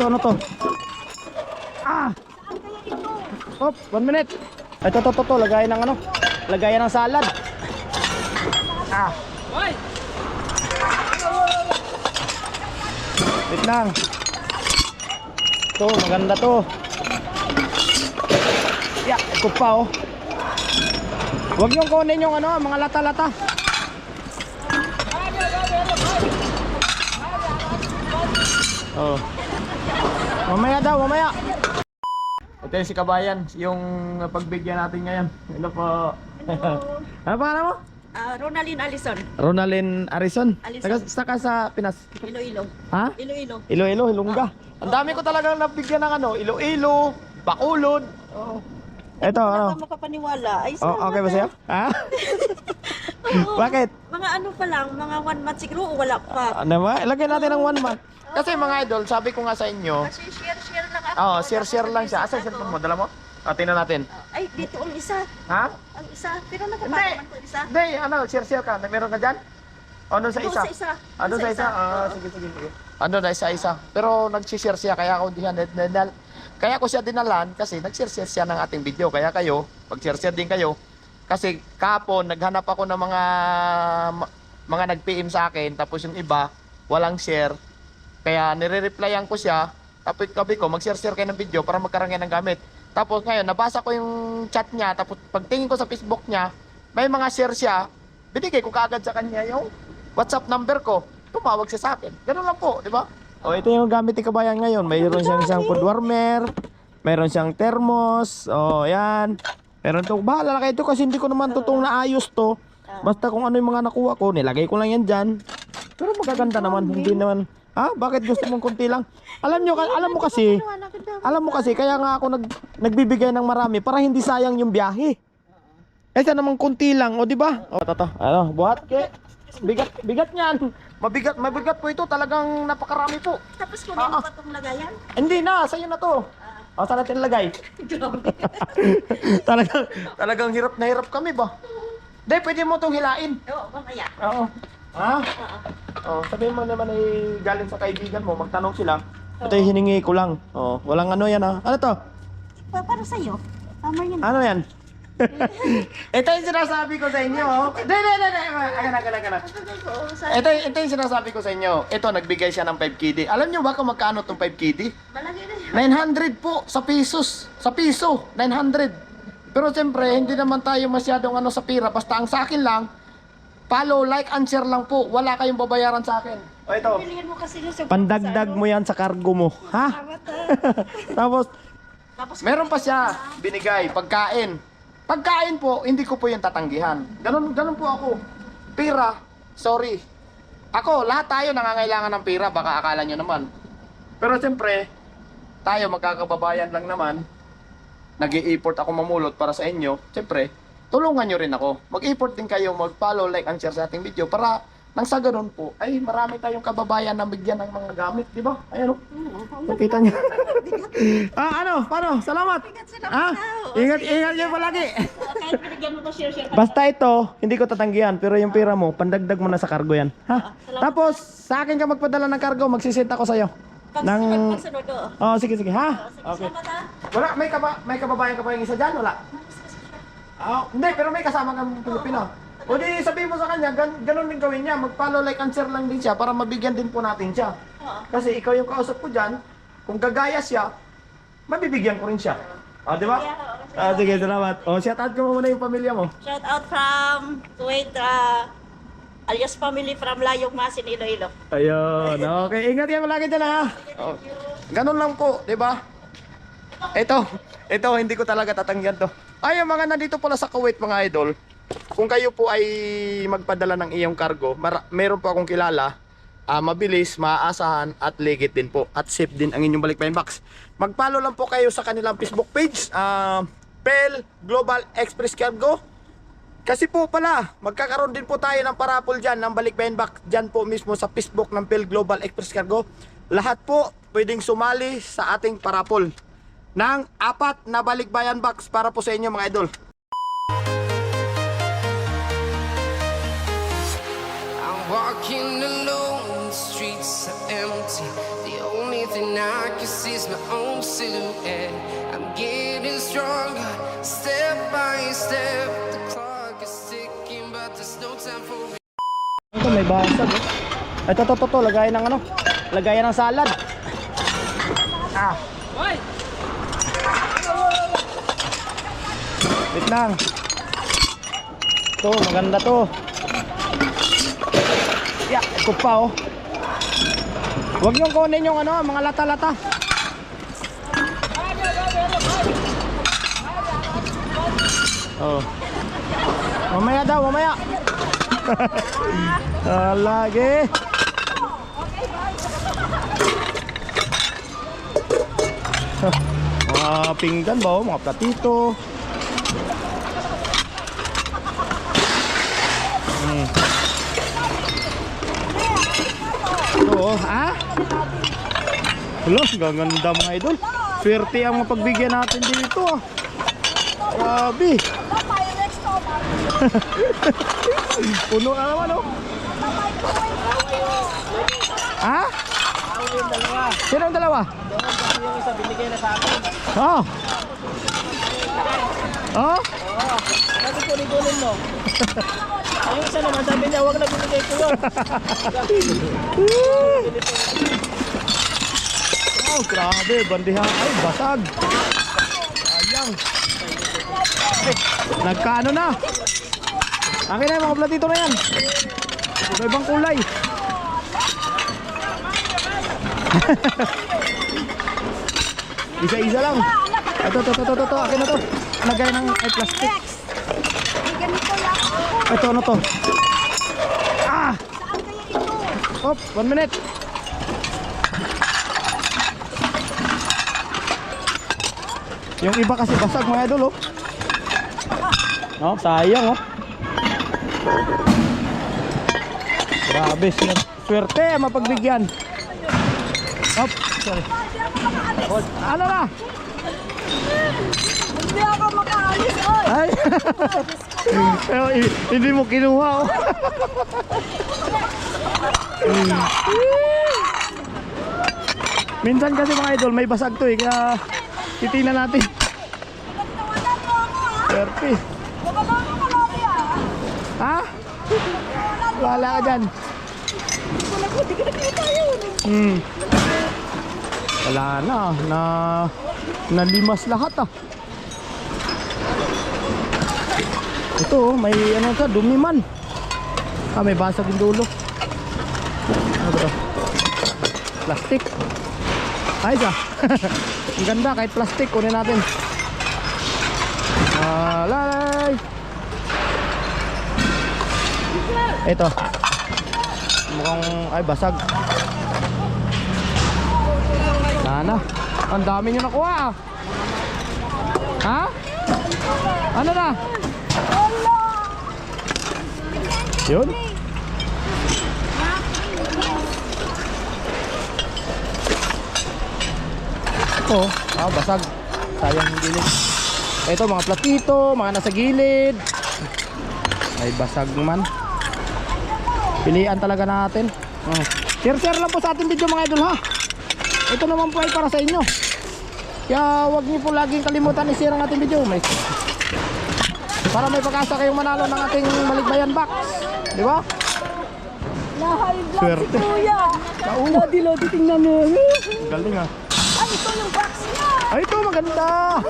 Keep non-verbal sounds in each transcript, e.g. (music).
Ito, ano to? Ah! Op, one minute. Ito, to, to, to. Lagayan ng ano? Lagayan ng salad. Ah! Wait lang. Ito, maganda to. Yeah, ito pa oh. Huwag niyong kunin yung ano, mga lata-lata. Oh. Mamaya daw, mamaya. Ito yung si Kabayan, yung pagbigyan natin ngayon. Hello po. (laughs) ano pangalan mo? Ah, Ronaldin Alison, Ronalyn Arison. Taga, saka sa Pinas. Iloilo. Ha? Iloilo. Iloilo, Ilongga. Ang dami ko talagang nabigyan ng ano, Iloilo, Bacolod. Oh. Ito, ano? Ano? Baka makapaniwala. Ay, Oh, okay ba sa'yo? Ha? (laughs) Oo. Bakit? Mga ano pa lang, mga one month siguro o wala pa. Ano ba? Ilagay natin ng one month. Kasi mga idol, sabi ko nga sa inyo, Kasi share-share lang ako. oh, share-share lang siya. Asa cellphone mo? Dala mo? Ah, tingnan natin. Ay, dito ang isa. Ha? Ang isa. Pero Hindi. nakapagaman ko isa. Hindi, ano, share-share ka. Meron ka dyan? O, doon sa Doon isa? sa isa. Ah, doon sa isa? Ah, sige, sige, sige. Ano na isa-isa. Pero nag-share siya, kaya ako diyan dinal kaya ko siya dinalan kasi nag-share siya ng ating video. Kaya kayo, mag-share din kayo. Kasi kapon, naghanap ako ng mga mga nag-PM sa akin, tapos yung iba, walang share. Kaya nire-replyan ko siya, tapos kabi ko, mag-share-share kayo ng video para magkaroon ng gamit. Tapos ngayon, nabasa ko yung chat niya, tapos pagtingin ko sa Facebook niya, may mga share siya, binigay ko kaagad sa kanya yung WhatsApp number ko. Tumawag siya sa akin. Ganun lang po, di ba? O, ito yung gamit ni Kabayan ngayon. Mayroon siyang isang food warmer, mayroon siyang thermos, o, yan. Meron to, bahala na kayo ito kasi hindi ko naman totoong naayos to. Basta kung ano yung mga nakuha ko, nilagay ko lang yan dyan. Pero magaganda naman, hindi naman. Ah, bakit gusto mong kunti lang? Alam nyo, alam mo kasi, alam mo kasi, kaya nga ako nag, nagbibigay ng marami para hindi sayang yung biyahe. Eh, sana naman kunti lang, o di ba? O, tato, ano, buhat ke. Bigat, bigat niyan. Mabigat, mabigat po ito. Talagang napakarami po. Tapos kunin Ah, mo ah. pa itong lagayan. Hindi na, sa'yo na to. O, saan natin ilagay? (laughs) talagang, talagang hirap na hirap kami ba? Hindi, pwede mo itong hilain. Oo, mamaya. Oo. Ha? Oo. Oh, sabihin mo naman ay galing sa kaibigan mo, magtanong sila. Ito yung hiningi ko lang. Oh, walang ano yan ah. Ano to? Pa- Para sa'yo. Tama yun. Ano yan? (laughs) ito yung sinasabi ko sa inyo. oh. Hindi, hindi, hindi. hindi. Agan, agan, agan. Oo, sa... Ito, ito yung sinasabi ko sa inyo. Ito, nagbigay siya ng 5 KD. Alam nyo ba kung magkano itong 5 KD? Malagay. 900 po sa pesos. Sa piso, 900. Pero siyempre, hindi naman tayo masyadong ano sa pira. Basta ang sa akin lang, follow, like, and share lang po. Wala kayong babayaran sa akin. O ito. Pilihan mo kasi yun sa... Pandagdag mo yan sa cargo mo. Ha? (laughs) Tapos, Tapos meron pa siya binigay, pagkain. Pagkain po, hindi ko po yung tatanggihan. Ganun, ganun po ako. Pira, sorry. Ako, lahat tayo nangangailangan ng pira, baka akala nyo naman. Pero siyempre, tayo magkakababayan lang naman. nag import ako mamulot para sa inyo. Siyempre, tulungan nyo rin ako. Mag-import din kayo, mag-follow, like, and share sa ating video para nang sa ganun po, ay marami tayong kababayan na bigyan ng mga gamit, di ba? Ayan o. Nakita niyo. (laughs) ah, ano? Paano? Salamat. Ah, ingat, ingat niyo palagi. (laughs) Kahit binigyan mo to share-share ka. Basta ito, hindi ko tatanggihan, pero yung pera mo, pandagdag mo na sa cargo yan. Ha? Tapos, sa akin ka magpadala ng cargo, magsisend ako sa'yo. Pag Ng... sunod, pag sunod, oo. Oh, sige, sige, ha? Sige, Okay. Wala, may, kaba, may kababayan ka pa yung isa dyan, wala? Ah, hindi, pero may kasama kang Pilipino. O di sabihin mo sa kanya, gan ganun din gawin niya. Mag-follow, like, and share lang din siya para mabigyan din po natin siya. Oo. Kasi ikaw yung kausap ko dyan, kung gagaya siya, mabibigyan ko rin siya. Ah, di ba? Ah, sige, salamat. O, shout out ko muna yung pamilya mo. Shout out from Kuwait, uh, alias family from Layog Masin, Iloilo. Ayun, okay. Ingat yan palagi dyan ha. Oh. Ganun lang po, di ba? Ito, ito, hindi ko talaga tatanggihan to. Ay, yung mga nandito pala sa Kuwait, mga idol. Kung kayo po ay magpadala ng iyong cargo, meron po akong kilala, ah, mabilis, maaasahan, at legit din po. At safe din ang inyong balikbayan box. Mag-follow lang po kayo sa kanilang Facebook page, ah, PEL Global Express Cargo. Kasi po pala, magkakaroon din po tayo ng parapol dyan, ng balikbayan box dyan po mismo sa Facebook ng PEL Global Express Cargo. Lahat po pwedeng sumali sa ating parapol ng apat na balikbayan box para po sa inyo mga idol. I'm walking alone, the streets are empty. The only thing I can see is my own silhouette. I'm getting stronger, step by step. May basag eh. Ito, ito, ito, ito, lagayan ng ano? Lagayan ng salad. Ah. Wait lang. Ito, maganda to. Yeah, ito pa oh. Huwag niyong kunin yung ano, mga lata-lata. Oh. Mamaya daw, mamaya. (laughs) Ah, lagi. mga pinggan ba oh, mga platito. Hmm. Oh, ha? Hello, gaganda mga idol. Swerte ang mapagbigyan natin dito ah. Grabe. (laughs) Puno na naman oh. Ha? Sino ang dalawa? Yung isa binigay na sa akin. Oh. Oh? Kasi kunin-kunin mo. Yung isa naman, sabi niya, huwag na ko yun. Oh, grabe, bandihan. Ay, basag. Sayang. Nagkaano na? Akin na yung mga platito na yan. Iba ibang kulay. (laughs) Isa-isa lang. Ito, ito, ito, ito, ito. Akin na to. Lagay ng ay, plastic. Ito, ano to? Ah! Hop, one minute. Yung iba kasi basag mga idol oh. No, sayang oh. Grabe, swerte, mapagbigyan. Hop, sorry. Ano na? Hindi ako makaalis, oy! Ay. (laughs) Pero hindi mo kinuha oh. Minsan kasi mga idol may basag to eh kaya titingnan natin. Swerte. Ha? Wala ka dyan. Hmm. Wala na. Na nalimas lahat ah. Ito oh, may ano ka, dumi man. Ah, may basag yung dulo. Ano ba? Plastic. Ayos (laughs) ah. Ang ganda kahit plastic kunin natin. Ito. Mukhang ay basag. Sana. Ang dami nyo nakuha ah. Ha? Ano na? Yun? Ito, ah, basag. Sayang yung gilid. Ito, mga platito, mga nasa gilid. May basag man. Pilian talaga natin. Oh. Share-share lang po sa ating video mga idol ha. Ito naman po ay para sa inyo. Kaya huwag niyo po laging kalimutan i-share ang ating video. May para may pag-asa kayong manalo ng ating maligbayan box. Di ba? Blood Swerte. si Kuya! Lodi, Lodi, tingnan mo. Galing ah. Ay, ito yung box! Ay, ito maganda.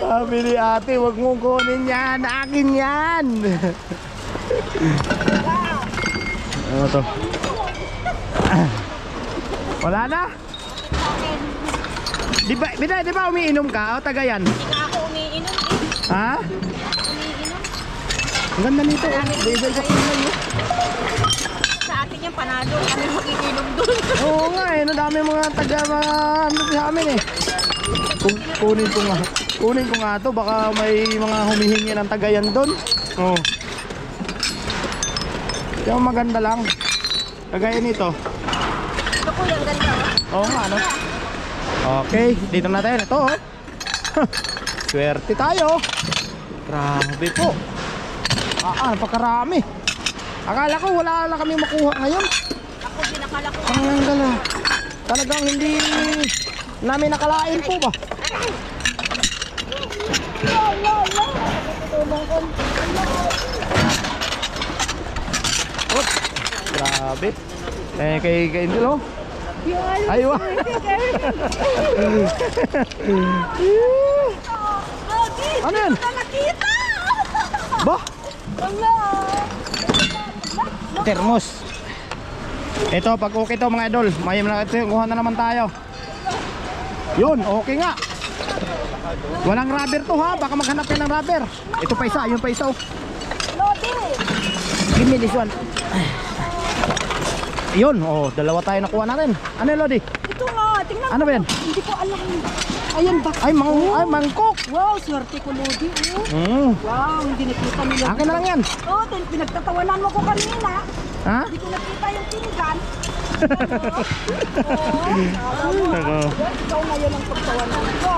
Sabi ni ate, wag mong kunin yan. Akin yan. ano to? Wala na? Di ba, di ba, di ba umiinom ka? O taga yan? Ako umiinom eh. Ha? Ang ganda nito. oh. Iba-iba sa yung panado, kami makikinom doon. (laughs) Oo nga eh, nadami mga taga mga ano sa amin eh. Kung, kunin ko nga. Kunin ko nga to, baka may mga humihingi ng tagayan doon. Oo. Oh. Yung maganda lang. Kagaya nito. Ito kuya, ang ganda oh. Oo nga, ano? Okay, dito natin. Ito oh. (laughs) Swerte tayo. Grabe po. Ah, ah, napakarami. Akala ko wala na kami makuha ngayon. Ako din nakalaki. Ang gala. Talagang hindi namin nakalain po ba? Op, grabe. Eh, kay, kay Angel, oh. Ay, wa. (laughs) Ano yan? Ba? Termos. Ito, pag okay to mga idol, may na ito, kuha na naman tayo. Yun, okay nga. Walang rubber to ha, baka maghanap ka ng rubber. Ito pa isa, yun pa isa. oh. Give me this one. Yun, oh, dalawa tayo nakuha natin. Ano yun, Lodi? Ito nga, tingnan Ano ba yan? Hindi ko alam. Ayan ba? Ay, mang, ay, mangkok. Wow, swerte ko, Lodi. Oh. Mm. Wow, hindi nakita nila. Akin na lang yan. Oh, din, pinagtatawanan mo ko kanina. Ha? Hindi ko nakita yung pinggan. Ako. Ikaw ngayon ang pagtawanan ko.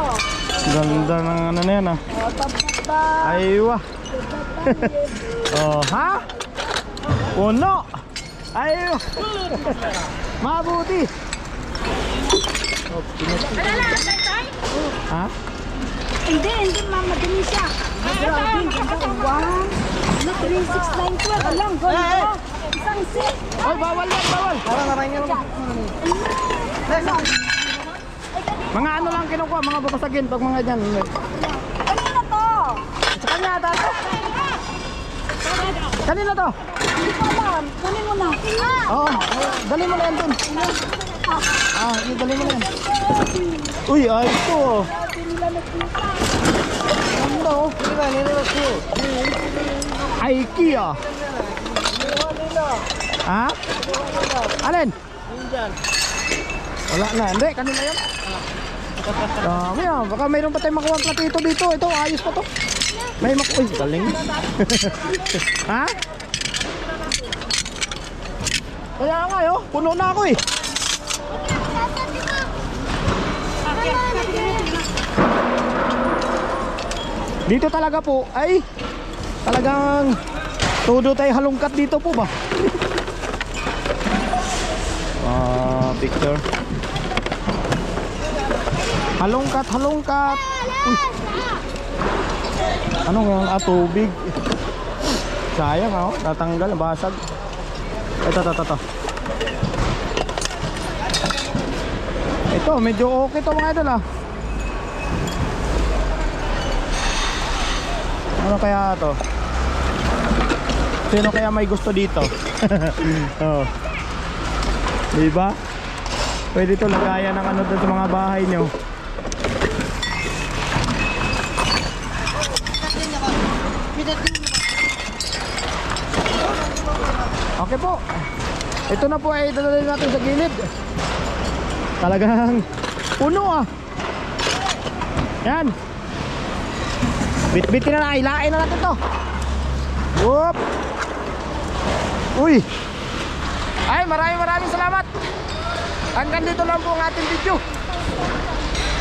Ganda ng ano na yan ah. Oh, tabata. Aywa. (laughs) oh, ha? Puno. Aywa. (laughs) Mabuti. Ha? Hindi, hindi, ma'am. Madali siya. Grabe, ang ganda. Wow. Ano, 3692. Alam, ganda. Isang set. Oy, bawal yan, bawal. Para narayin nga Mga ano lang kinukuha, mga babasagin pag mga dyan. Kanina to. Sa kanya ata. Kanina to. Hindi ko alam. Kunin mo na. Oo, oh, dali mo na yan dun. Ah, yung dali mo na yan. Uy, ay ito. oh. Ganda oh. IKEA. Ha? Alin? Wala na. Hindi, kanina yan. Dami ah. Baka mayroon pa tayong makuha platito dito. Ito, ayos pa to. May makuha. Uy, galing. (laughs) ha? Kaya nga yo, puno na ako eh. Dito talaga po ay talagang todo tayo halongkat dito po ba? (laughs) Ah, picture. Halongkat, halongkat. Uy. Anong (laughs) yung ah, tubig? Sayang oh, natanggal, basag. Ito, ito, ito. Ito, medyo okay to mga idol ah. Ano kaya to? Sino kaya may gusto dito? (laughs) oh. Di ba? Pwede to lagayan ng ano doon sa mga bahay nyo. Okay po. Ito na po ay dadalhin natin sa gilid. Talagang puno ah. Yan. Bitbitin na na, ilain na natin to. Whoop. Uy. Ay, maraming maraming salamat. Hanggang dito lang po ang ating video.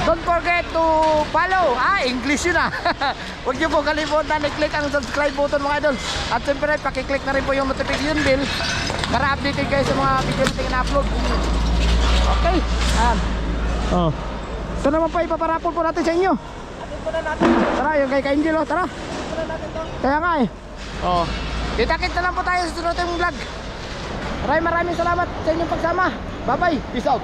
Don't forget to follow. Ah, English yun ah. (laughs) Huwag niyo po kalimutan i-click ang subscribe button mga idol. At siyempre, pakiclick na rin po yung notification bell para updated kayo sa mga video natin na-upload. Okay. Ayan. Oh. Ito naman pa ipaparapol po natin sa inyo. Tara, yung kay Ka-Angel oh, tara. Kaya nga eh. Oh. Kita-kit na lang po tayo sa sunod yung vlog. Maraming maraming salamat sa inyong pagsama. Bye-bye. Peace out.